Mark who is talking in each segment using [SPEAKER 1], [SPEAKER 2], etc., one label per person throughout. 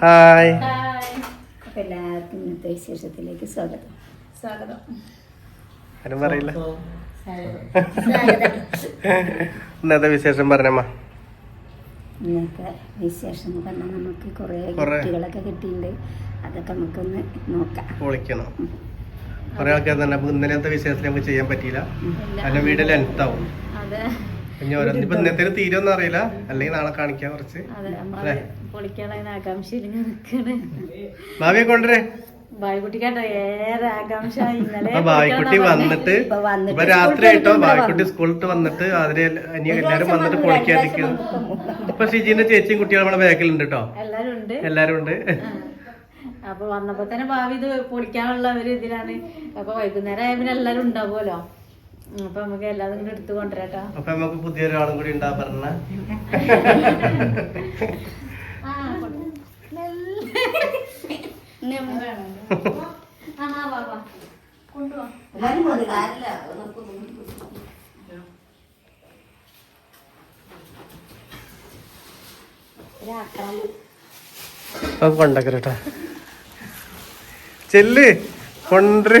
[SPEAKER 1] Hi
[SPEAKER 2] അപ്പൊ എല്ലാവർക്കും ഇന്നത്തെ വിശേഷത്തിലേക്ക് സ്വാഗതം.
[SPEAKER 3] സ്വാഗതം.
[SPEAKER 1] ആരും പറയില്ല.
[SPEAKER 2] സ്വാഗതം
[SPEAKER 1] ഇന്നത്തെ വിശേഷം പറഞ്ഞമ്മ.
[SPEAKER 2] ഇന്നത്തെ വിശേഷം എന്ന് പറഞ്ഞാൽ നമുക്ക് കുറേ കുട്ടികളൊക്കെ കിട്ടിയിട്ടുണ്ട്. അതൊക്കെ നമുക്കൊന്ന് നോക്കാം.
[SPEAKER 1] പൊളിക്കണം. കുറെ ആൾക്കാർ തന്നെ നമുക്ക് ഇന്നലത്തെ വിശേഷത്തിൽ നമുക്ക് ചെയ്യാൻ പറ്റിയില്ല. അല്ല വീട് ലെങ്ത് ആവും
[SPEAKER 3] അതെ.
[SPEAKER 1] ഇനി ഓരോന്ന് ഇപ്പൊ ഇന്നത്തെ തീരുമെന്ന് അറിയില്ല. അല്ലെങ്കിൽ നാളെ കാണിക്കാം കുറച്ച്.
[SPEAKER 3] അതെ
[SPEAKER 1] അല്ലേ?
[SPEAKER 3] പൊളിക്കാനുള്ള ആകാംക്ഷയിൽ നിൽക്കണ്
[SPEAKER 1] ഭാവിയെ കൊണ്ടുവരേ.
[SPEAKER 3] ഇന്നലെ
[SPEAKER 1] വന്നിട്ട്
[SPEAKER 2] ഇപ്പൊ
[SPEAKER 1] രാത്രി ആയിട്ടോ ബാവിക്കുട്ടി സ്കൂളിൽ വന്നിട്ട് അതിന് ഇനി എല്ലാരും വന്നിട്ട് പൊളിക്കാതിരിക്കുന്നു ഇപ്പൊ ഷിജിന്റെ ചേച്ചിയും കുട്ടികളും നമ്മളെ ബാക്കിലുണ്ട് കേട്ടോ
[SPEAKER 3] എല്ലാരും ഉണ്ട്.
[SPEAKER 1] എല്ലാരും ഉണ്ട്.
[SPEAKER 3] അപ്പൊ വന്നപ്പോ തന്നെ ഭാവി ഇത് പൊളിക്കാനുള്ള ഒരു ഇതിലാണ്. അപ്പൊ വൈകുന്നേരം ആയ പിന്നെ എല്ലാരും ഉണ്ടാവുമല്ലോ. അപ്പൊ നമുക്ക് എല്ലാതും കൂടെ എടുത്തു കൊണ്ടുവരാട്ടോ
[SPEAKER 1] അപ്പൊ നമുക്ക് പുതിയൊരാളും കൂടി ഉണ്ടാ പറഞ്ഞ. അപ്പൊ കൊണ്ടക്കരട്ടാ. ചെല്ല് കൊണ്ടര്.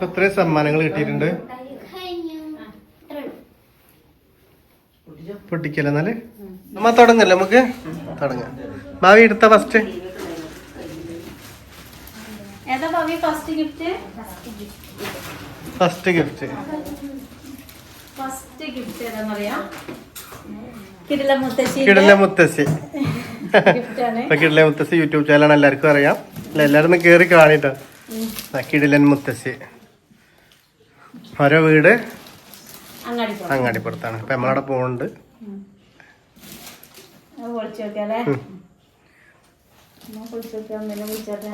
[SPEAKER 1] ഇപ്പൊ ഇത്രയും സമ്മാനങ്ങൾ കിട്ടിയിട്ടുണ്ട്. പൊട്ടിക്കല്ലെന്നാൽ നമ്മ തുടങ്ങല്ലേ നമുക്ക്? തുടങ്ങാം. ഭാവി എടുത്ത ഫസ്റ്റ്
[SPEAKER 3] ഫസ്റ്റ് ഗിഫ്റ്റ് കിടില മുത്തശ്ശി.
[SPEAKER 1] കിടല മുത്തശ്ശി യൂട്യൂബ് ചാനലാണ് എല്ലാവർക്കും അറിയാം. അല്ല എല്ലാവരും ഒന്ന് കേറി കാണിട്ടോ. കിടിലൻ മുത്തശ്ശി. ഓരോ വീട് അങ്ങാടിപ്പുറത്താണ്. അപ്പൊ നമ്മളവിടെ പോകുന്നുണ്ട്
[SPEAKER 3] അത് മുത്തച്ഛ എന്താ
[SPEAKER 1] ഉം.
[SPEAKER 3] എന്നാ പൊളിച്ചു നോക്കിയാ ഒന്നിനെ വിളിച്ചാട്ടെ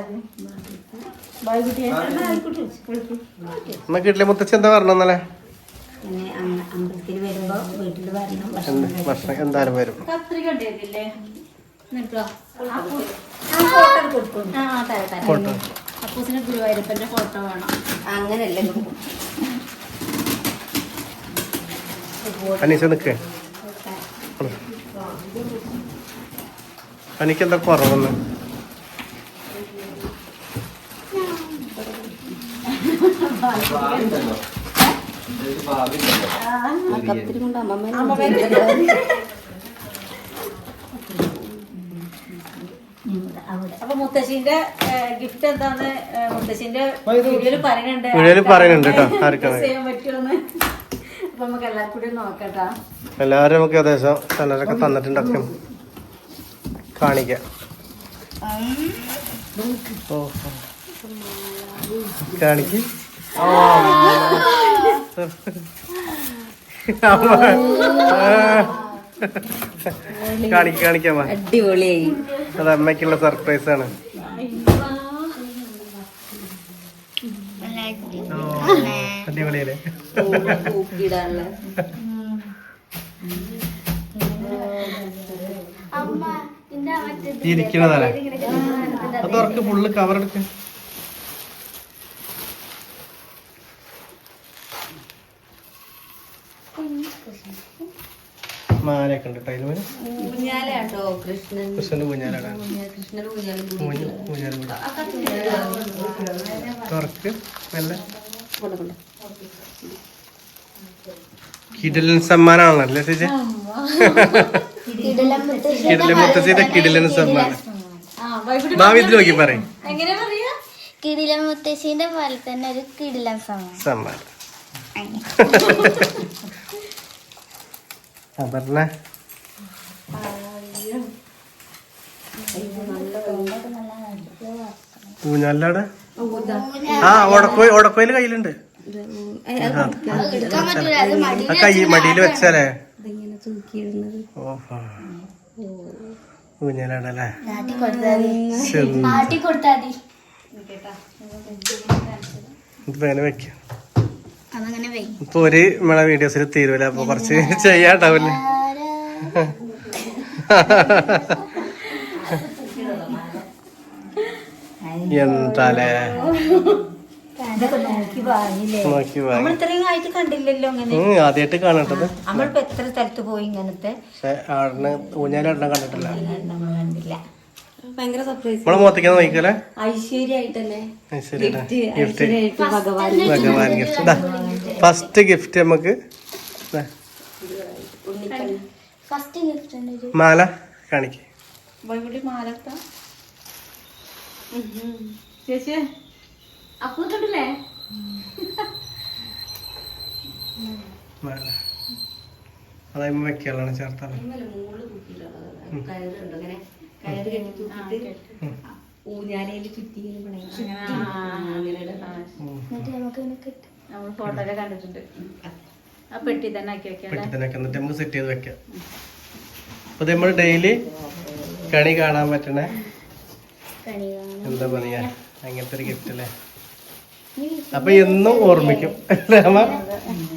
[SPEAKER 1] നിക്ക്. എനിക്ക് എന്താ കുറവെന്ന്?
[SPEAKER 3] അപ്പൊ മുത്തശ്ശിന്റെ ഗിഫ്റ്റ് എന്താന്ന് മുത്തശ്ശിന്റെ വീഡിയോയിൽ പറയുന്നുണ്ട്
[SPEAKER 1] വീഡിയോയിൽ പറയുന്നുണ്ട് കേട്ടോ, ആർക്കാണ്?
[SPEAKER 3] ചെയ്യാൻ പറ്റുമെന്ന് നമുക്ക് എല്ലാവർക്കും കൂടി നോക്കട്ടാ.
[SPEAKER 1] എല്ലാവരും നമുക്ക് ഏകദേശം ചിലരൊക്കെ തന്നിട്ടുണ്ടൊക്കെ കാണിക്കാം. കാണിക്ക. കാണിക്ക് കാണിക്ക കാണിക്കാമ
[SPEAKER 2] അടിപൊളിയായി.
[SPEAKER 1] അത് അമ്മയ്ക്കുള്ള സർപ്രൈസ് ആണ്. ഓ, അടിപൊളിയല്ലേ?
[SPEAKER 2] പൂക്കിടാനുള്ള
[SPEAKER 1] ഇരിക്കുന്നതാണ് അത് ഉറക്ക് ഫുള്ള് കവർ എടുക്ക. മാലയൊക്കെ ഉണ്ട് മേലെ
[SPEAKER 2] ഊഞ്ഞാലാട്ടോ കൃഷ്ണൻ.
[SPEAKER 1] കൃഷ്ണന്റെ ഊഞ്ഞാലാണ്
[SPEAKER 2] കൃഷ്ണൻ ഊഞ്ഞാലും
[SPEAKER 1] ഊഞ്ഞ ഊഞ്ഞാലും തുറക്ക് മെല്ലെ കിടലൻ സമ്മാനാണല്ലേ ചേച്ചി? കിടലൻ മുത്തശ്ശിയുടെ കിടിലൻ സമ്മാനം. ഭാവി ഇതിൽ നോക്കി പറയും.
[SPEAKER 4] കിടിലൻ മുത്തശ്ശിന്റെ പോലെ തന്നെ ഒരു കിടിലൻ സമ്മാനം.
[SPEAKER 1] സമ്മാനം. ആ പറഞ്ഞ. ഊഞ്ഞാലവിടെ ആ ഒടക്കോയിൽ ഒടക്കോയിൽ കയ്യിലുണ്ട്. കൈ മടിയിൽ വെച്ചാലേ?
[SPEAKER 4] മതി
[SPEAKER 1] ഇപ്പൊ വെക്കാം. ഇപ്പൊ ഒരു നമ്മളെ വീഡിയോസിൽ തീരുവല്ല? അപ്പൊ കുറച്ച് ചെയ്യാണ്ടാവില്ലേ എന്താലേ
[SPEAKER 2] ഇതൊക്കെ നോക്കി വാങ്ങില്ലേ
[SPEAKER 1] നോക്കി
[SPEAKER 2] നമ്മൾ
[SPEAKER 1] വാങ്ങി
[SPEAKER 2] ഇത്രയും ആയിട്ട് കണ്ടില്ലല്ലോ അങ്ങനെ
[SPEAKER 1] ഉം, ആദ്യായിട്ട് കാണട്ടത്
[SPEAKER 2] നമ്മളിപ്പോ എത്ര സ്ഥലത്ത് പോയി ഇങ്ങനത്തെ?
[SPEAKER 1] കണ്ടിട്ടില്ല. നമ്മളെ മുഖത്തേക്ക് നോക്കിക്കല്ലേ ഗിഫ്റ്റ്
[SPEAKER 3] ഐശ്വര്യായിട്ട് ഭഗവാൻ
[SPEAKER 1] ഭഗവാൻ ഗിഫ്റ്റ് ഫസ്റ്റ് ഗിഫ്റ്റ് നമുക്ക്. മാല
[SPEAKER 4] ഫസ്റ്റ് ഗിഫ്റ്റ്
[SPEAKER 1] മാല കാണിക്കേ.
[SPEAKER 3] മാലത്ത? ചേച്ചി? അപ്പൊ തൊട്ടില്ലേ
[SPEAKER 1] അതായത്
[SPEAKER 2] ഊഞ്ഞാലയിൽ ചുറ്റി
[SPEAKER 4] കിട്ടും.
[SPEAKER 3] നമ്മൾ കണ്ടിട്ടുണ്ട്. ആ പെട്ടി തന്നെ ആക്കി വെക്കാം
[SPEAKER 1] പെട്ടി തന്നെ എന്നിട്ട് നമുക്ക് സെറ്റ് ചെയ്ത് വെക്കാം. അപ്പൊ നമ്മൾ ഡെയിലി കണി കാണാൻ പറ്റണ. എന്താ പറയാ? അങ്ങനത്തെ ഒരു ഗിഫ്റ്റ് അല്ലേ? അപ്പൊ എന്നും ഓർമ്മിക്കും. അല്ലേ അമ്മ?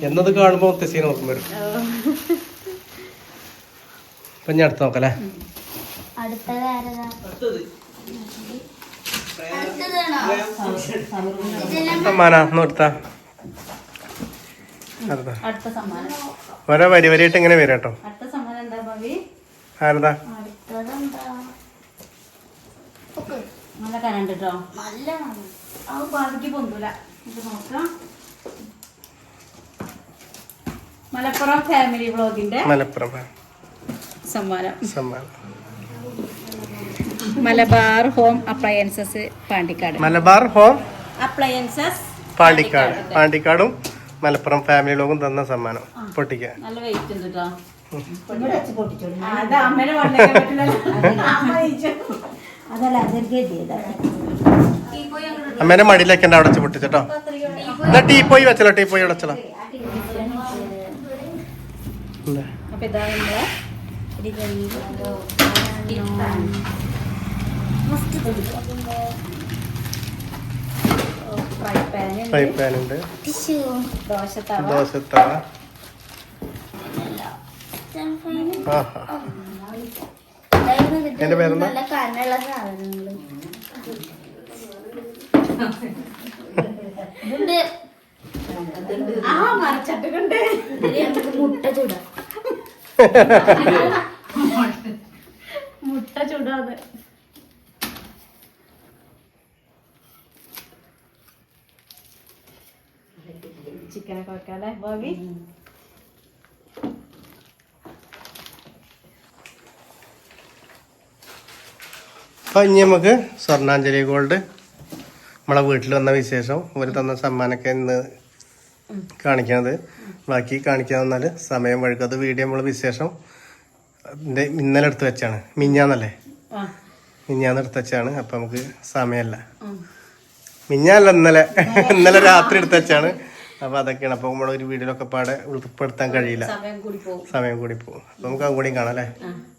[SPEAKER 1] എന്നത് കാണുമ്പോ മുത്തശ്ശീനെ നോക്കും വരും. അപ്പൊ ഞാൻ അടുത്ത് നോക്കല്ലേ? സമ്മാന നോട്ടാ ഓരോ വരി വരിയായിട്ട് ഇങ്ങനെ
[SPEAKER 3] വരാട്ടോ
[SPEAKER 1] ആരതാ?
[SPEAKER 3] നല്ല കനണ്ട് കേട്ടോ
[SPEAKER 4] നല്ല.
[SPEAKER 3] അത് ഭാവിക്ക് പൊന്തൂല. ഇത് നോക്കാം. മലപ്പുറം ഫാമിലി വ്ളോഗിന്റെ
[SPEAKER 1] മലപ്പുറം
[SPEAKER 3] സമ്മാനം.
[SPEAKER 1] സമ്മാനം.
[SPEAKER 3] Malabar home appliances Pandikkad.
[SPEAKER 1] Malabar home
[SPEAKER 3] appliances
[SPEAKER 1] Pandikkad. പാണ്ടിക്കാടും. Malappuram family ലോകം തന്ന സമ്മാനം. പൊട്ടിക്കാൻ.
[SPEAKER 3] നല്ല വെയിറ്റ് ഉണ്ട് കേട്ടോ അമ്മേനെ
[SPEAKER 1] അമ്മേനെ മടിയിലേക്ക് എന്റെ അവിടെ പൊട്ടിച്ചോ എന്നാ ടീ പോയി വെച്ചല്ലോ ടീ പോയി
[SPEAKER 3] നമ്മളെ ഫ്രൈ
[SPEAKER 1] പാൻ ഉണ്ട്
[SPEAKER 3] ദോശത്തവ
[SPEAKER 1] ഇതിൽ പേരെന്താ?
[SPEAKER 4] മുട്ട ചുടാം.
[SPEAKER 3] മുട്ട ചൂടാതെ. ചിക്കനൊക്കെ വെക്കാല്ലേ ഭാവി
[SPEAKER 1] അപ്പൊ ഇനി നമുക്ക് സ്വർണാഞ്ജലി ഗോൾഡ് നമ്മളെ വീട്ടിൽ വന്ന വിശേഷം. ഒരു തന്ന സമ്മാനമൊക്കെ ഇന്ന് കാണിക്കുന്നത്. ബാക്കി കാണിക്കാൻ വന്നാൽ സമയം വഴുക്കും. അത് വീഡിയോ നമ്മൾ വിശേഷം ഇന്നലെ എടുത്ത് വെച്ചാണ്. മിഞ്ഞാന്നല്ലേ? മിഞ്ഞാന്ന് എടുത്ത് വെച്ചാണ്. അപ്പൊ നമുക്ക് സമയമല്ല. മിഞ്ഞാല്ല ഇന്നലെ. ഇന്നലെ രാത്രി എടുത്ത് വെച്ചാണ്. അപ്പൊ അതൊക്കെയാണ്. അപ്പൊ നമ്മളൊരു വീഡിയോയിലൊക്കെ പാടെ ഉൾപ്പെടുത്താൻ കഴിയില്ല.
[SPEAKER 3] സമയം കൂടി പോകും.
[SPEAKER 1] അപ്പം നമുക്ക് അങ്ങോട്ടും കാണാം അപ്പൊ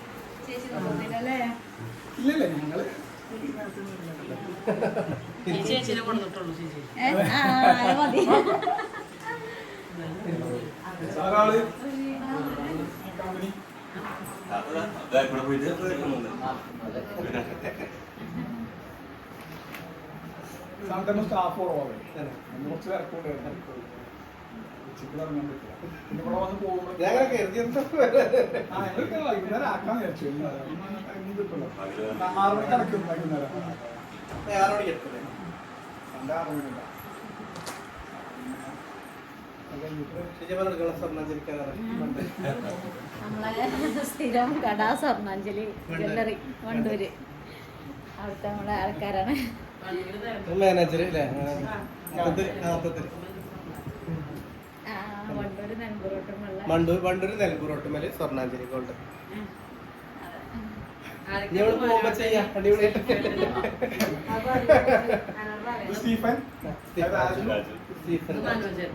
[SPEAKER 1] കാണാം അല്ലേ
[SPEAKER 3] അതിന് പോയോ
[SPEAKER 5] യൂട്യൂബിൽ കാണാറുണ്ട്
[SPEAKER 3] മതി.
[SPEAKER 6] സാധാരണ സ്റ്റാഫ് കുറവാണ് കുറച്ച് തിരക്കുണ്ടായിരുന്നു ഉച്ചയ്ക്ക് ഇറങ്ങാൻ പറ്റില്ല പിന്നെ ഇവിടെ വന്ന് പോകുമ്പോൾ ആ ഞങ്ങൾക്ക് വൈകുന്നേരം ആക്കാൻ വിചാരിച്ചു ഇന്ന് കിട്ടില്ല ആറ് മണിക്ക് അടയ്ക്കും വൈകുന്നേരം രണ്ട് ആറ് അത് കഴിഞ്ഞിട്ട്
[SPEAKER 3] സ്ഥിരം കടാ സ്വർണാഞ്ജലി ജ്വല്ലറി വണ്ടൂര് അവിടുത്തെ നമ്മളെ ആൾക്കാരാണ്
[SPEAKER 1] മാനേജർ അല്ലേ മണ്ടൂർ വണ്ടൂർ നെൽപ്പുറോട്ടുമൽ സ്വർണാഞ്ജലി ഗോൾഡ് ഞമ്മൾ പോകുമ്പോ ചെയ്യാം. അടിപൊളിയായിട്ട്.
[SPEAKER 6] സ്റ്റീഫൻ?
[SPEAKER 1] സ്റ്റീഫൻ. മനോജ്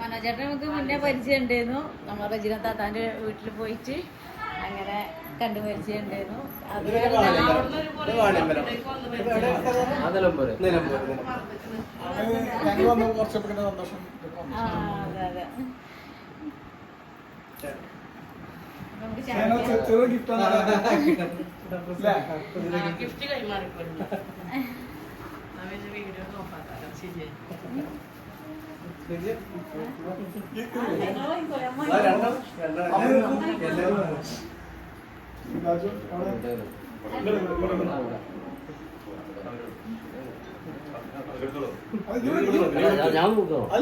[SPEAKER 3] മനോജേട്ടൻ നമുക്ക് മുന്നേ പരിചയം ഉണ്ടായിരുന്നു നമ്മൾ രജന താത്താന്റെ വീട്ടിൽ പോയിട്ട്. അങ്ങനെ കണ്ടു പരിചയം ഉണ്ടായിരുന്നു അത്
[SPEAKER 1] ഇതൊരു വാണിയമ്പലം. ഇത് വാണിയമ്പലം. ഇത് എവിടെ? സ്ഥലം? നിലമ്പൂർ നിലമ്പൂർ
[SPEAKER 6] ഞങ്ങൾ വന്ന് കുറച്ചപ്പോ ഇങ്ങനെ സന്തോഷം.
[SPEAKER 3] ആ അതെ അതെ. നമുക്ക്
[SPEAKER 6] ഞങ്ങൾ
[SPEAKER 3] ചായ
[SPEAKER 6] ചെറിയ ഗിഫ്റ്റ്
[SPEAKER 7] കൈമാറിക്കൊള്ളു വീഡിയോ നോക്കാത്ത ശരിയായി
[SPEAKER 1] രണ്ടും രണ്ടും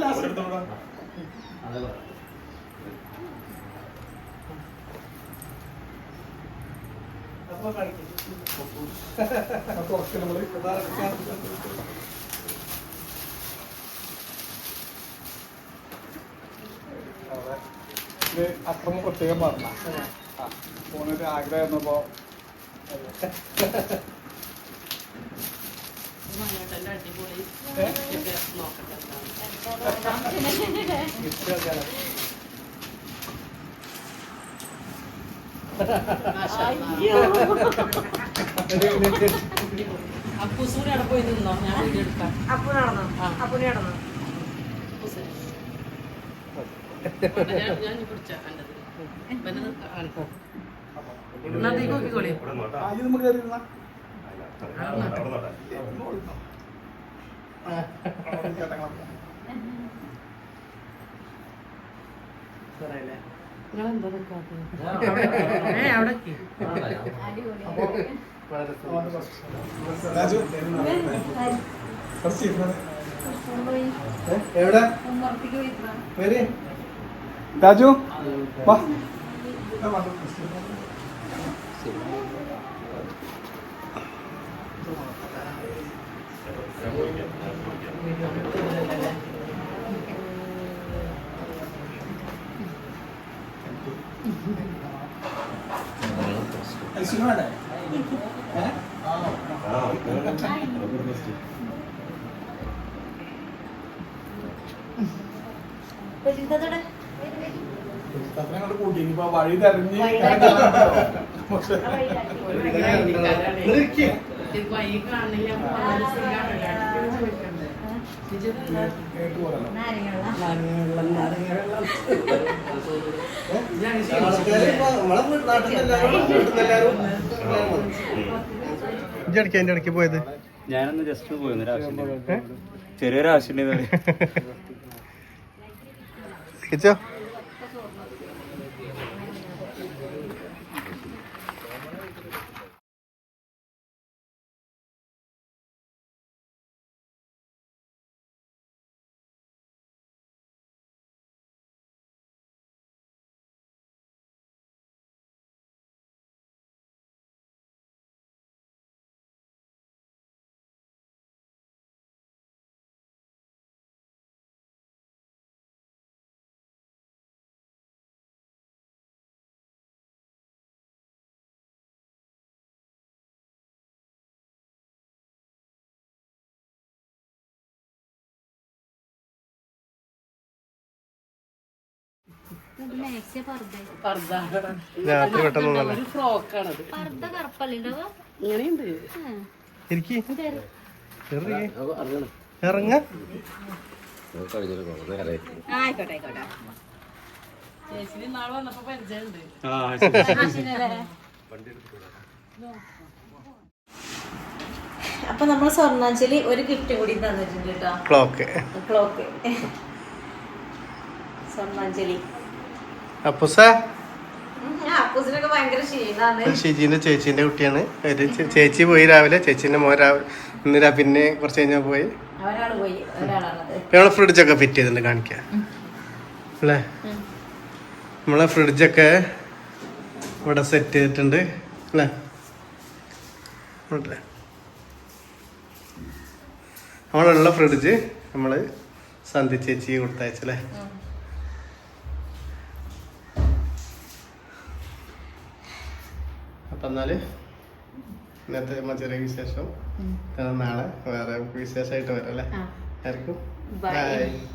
[SPEAKER 6] last എടുത്തോളൂ.
[SPEAKER 1] അപ്പൊ കളിക്കും
[SPEAKER 6] കുറച്ച് ഇത് അക്രമം പ്രത്യേകം പറഞ്ഞ പോണൊരു ആഗ്രഹം
[SPEAKER 7] മങ്ങോട്ടന്റെ അടിപൊളി നോക്കട്ടെ അപ്പൂസൂരി അവിടെ പോയി നിന്നോ ഞാൻ വീഡിയോ എടുക്കാം
[SPEAKER 8] അപ്പു നടന്നു അപ്പുനെ നടന്നു
[SPEAKER 7] അപ്പൂസ്. ഞാൻ കണ്ടത് കാണിക്കാം നോക്കിക്കോളി
[SPEAKER 6] ഇരുന്നത്.
[SPEAKER 1] എവിടെ?
[SPEAKER 6] രാജു. വാ. അങ്ങോട്ട് കൂട്ടി ഇനിയിപ്പോ വഴി തെരഞ്ഞ്
[SPEAKER 7] വൈകി കാണില്ല
[SPEAKER 1] അതിന്റെ ഇടയ്ക്ക് പോയത്?
[SPEAKER 5] ഞാനൊന്ന് ജസ്റ്റ് പോയിരുന്നു ഒരാവശ്യം ചെറിയൊരു
[SPEAKER 1] രാത്രി പെട്ടെന്ന് വന്നല്ലേ
[SPEAKER 7] ഒരു ഫ്രോക്കാണത്. ഇങ്ങനെയുണ്ട്.
[SPEAKER 1] ഇറങ്ങ.
[SPEAKER 7] ചേച്ചി നാളെ വന്നപ്പോ പരിചയമുണ്ട്.
[SPEAKER 3] അപ്പൊ നമ്മൾ സ്വർണാഞ്ജലി ഒരു ഗിഫ്റ്റ് കൂടി തന്നിട്ടുണ്ട് കേട്ടോ.
[SPEAKER 1] ക്ലോക്ക്.
[SPEAKER 3] ക്ലോക്ക്. സ്വർണാഞ്ജലി.
[SPEAKER 1] അപ്പുസ? ഷിജീന്റെ ചേച്ചീന്റെ കുട്ടിയാണ്. ചേച്ചി പോയി രാവിലെ ചേച്ചീന്റെ മോൻ രാവിലെ ഇന്ന് പിന്നെ കുറച്ച് കഴിഞ്ഞാൽ പോയി. നമ്മൾ ഫ്രിഡ്ജൊക്കെ ഫിറ്റ് ചെയ്തിട്ടുണ്ട് കാണിക്കാൻ അല്ലേ? നമ്മളെ ഫ്രിഡ്ജൊക്കെ ഇവിടെ സെറ്റ് ചെയ്തിട്ടുണ്ട് അല്ലേ? നമ്മളുള്ള ഫ്രിഡ്ജ് നമ്മൾ സന്ധി ചേച്ചി കൊടുത്തയച്ചല്ലേ? അപ്പം എന്നാൽ ഇന്നത്തെ ചെറിയ വിശേഷം. നാളെ വേറെ വിശേഷമായിട്ട് വരാം അല്ലേ? ആർക്കും? ബൈ